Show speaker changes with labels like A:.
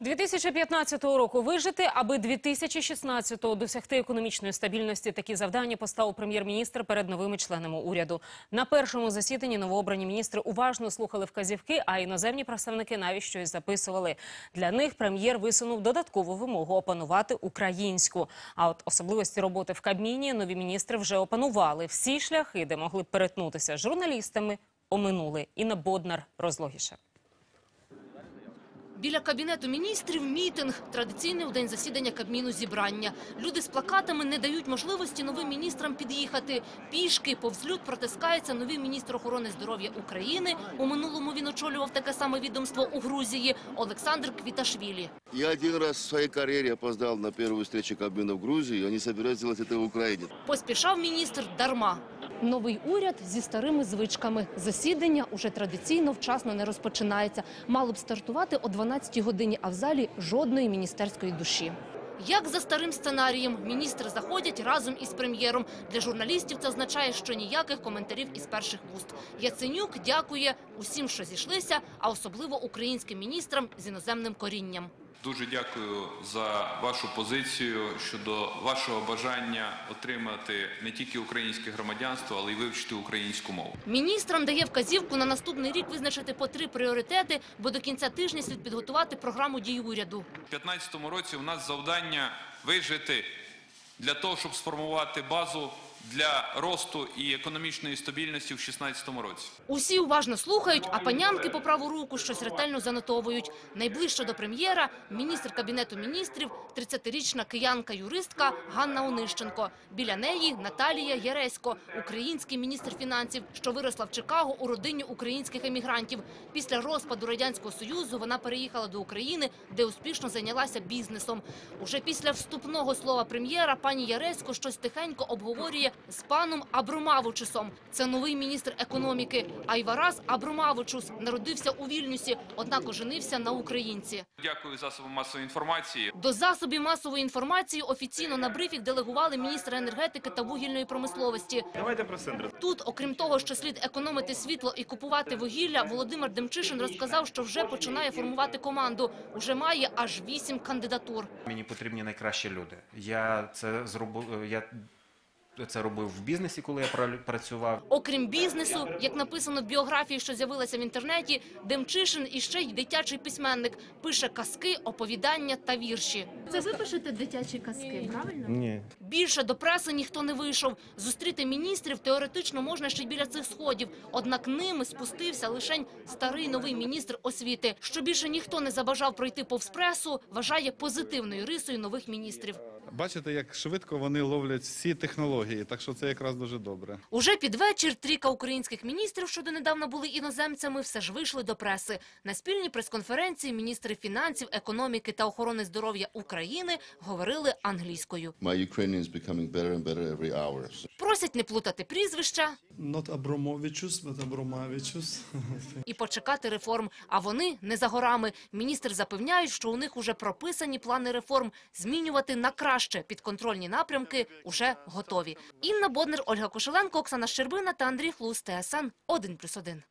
A: 2015 року вижити, аби 2016 досягти економічної стабільності. Такі завдання поставив прем'єр-міністр перед новими членами уряду. На першому засіданні новообрані міністри уважно слухали вказівки, а іноземні представники навіть щось записували. Для них прем'єр висунув додаткову вимогу опанувати українську. А от особливості роботи в Кабміні нові міністри вже опанували. Всі шляхи, де могли перетнутися з журналістами, оминули. Інна Боднар розлогіше.
B: Біля кабінету міністрів мітинг. Традиційне у день засідання Кабміну зібрання. Люди з плакатами не дають можливості новим міністрам під'їхати. Пішки повз люд протискається новий міністр охорони здоров'я України. У минулому він очолював таке саме відомство у Грузії Олександр Квіташвілі.
C: Я один раз в своей карьере опоздал на первую встречу Кабмина в Грузии, и они собираются сделать это в Украине.
B: Поспішав міністр дарма. Новий уряд зі старими звичками. Засідання уже традиційно вчасно не розпочинається. Мало б стартувати о 12 годині, а в залі жодної міністерської душі. Як за старим сценарієм, міністри заходять разом із прем'єром. Для журналістів це означає, що ніяких коментарів із перших вуст. Яценюк дякує усім, що зійшлися, а особливо українським міністрам з іноземним корінням.
D: Дуже дякую за вашу позицію щодо вашого бажання отримати не тільки українське громадянство, але й вивчити українську мову.
B: Міністрам дає вказівку на наступний рік визначити по три пріоритети, бо до кінця тижня слід підготувати програму дій уряду.
D: У 2015 році у нас завдання вижити для того, щоб сформувати базу для росту і економічної стабільності в 2016 році.
B: Усі уважно слухають, а панянки по праву руку щось ретельно занотовують. Найближче до прем'єра – міністр Кабінету міністрів, 30-річна киянка-юристка Ганна Онищенко. Біля неї Наталія Яресько, український міністр фінансів, що виросла в Чикаго у родині українських емігрантів. Після розпаду Радянського Союзу вона переїхала до України, де успішно зайнялася бізнесом. Уже після вступного слова прем'єра пані Яресько щось тихенько обговорює з паном Абромавичусом. Це новий міністр економіки. Айварас Абромавичус народився у Вільнюсі, однак оженився на українці.
D: Дякую засобам масової інформації.
B: До засобів масової інформації офіційно на брифінг делегували міністра енергетики та вугільної промисловості.
E: Давайте про центр.
B: Тут, окрім того, що слід економити світло і купувати вугілля, Володимир Демчишин розказав, що вже починає формувати команду. Уже має аж вісім кандидатур.
E: Мені потрібні найкращі люди. Я це зробив. Я це робив в бізнесі, коли я працював.
B: Окрім бізнесу, як написано в біографії, що з'явилася в інтернеті, Демчишин іще й дитячий письменник. Пише казки, оповідання та вірші. Це ви пишете дитячі казки, правильно?
E: Ні.
B: Більше до преси ніхто не вийшов. Зустріти міністрів теоретично можна ще й біля цих сходів. Однак ними спустився лишень старий новий міністр освіти. Що більше ніхто не забажав пройти повз пресу, вважає позитивною рисою нових міністрів.
F: Бачите, як швидко вони ловлять всі технології, так що це якраз дуже добре.
B: Уже під вечір трійка українських міністрів, що донедавна були іноземцями, все ж вийшли до преси. На спільній прес-конференції міністри фінансів, економіки та охорони здоров'я України говорили англійською.
C: My Ukrainian is becoming better and better every hour.
B: Просять не плутати прізвища
G: Not Abramovicius, but Abramavicius.
B: і почекати реформ. А вони не за горами. Міністр запевняють, що у них уже прописані плани реформ. Змінювати на краще підконтрольні напрямки уже готові. Інна Боднер, Ольга Кошеленко, Оксана Щербина та Андрій Хлус. ТСН 1+,1.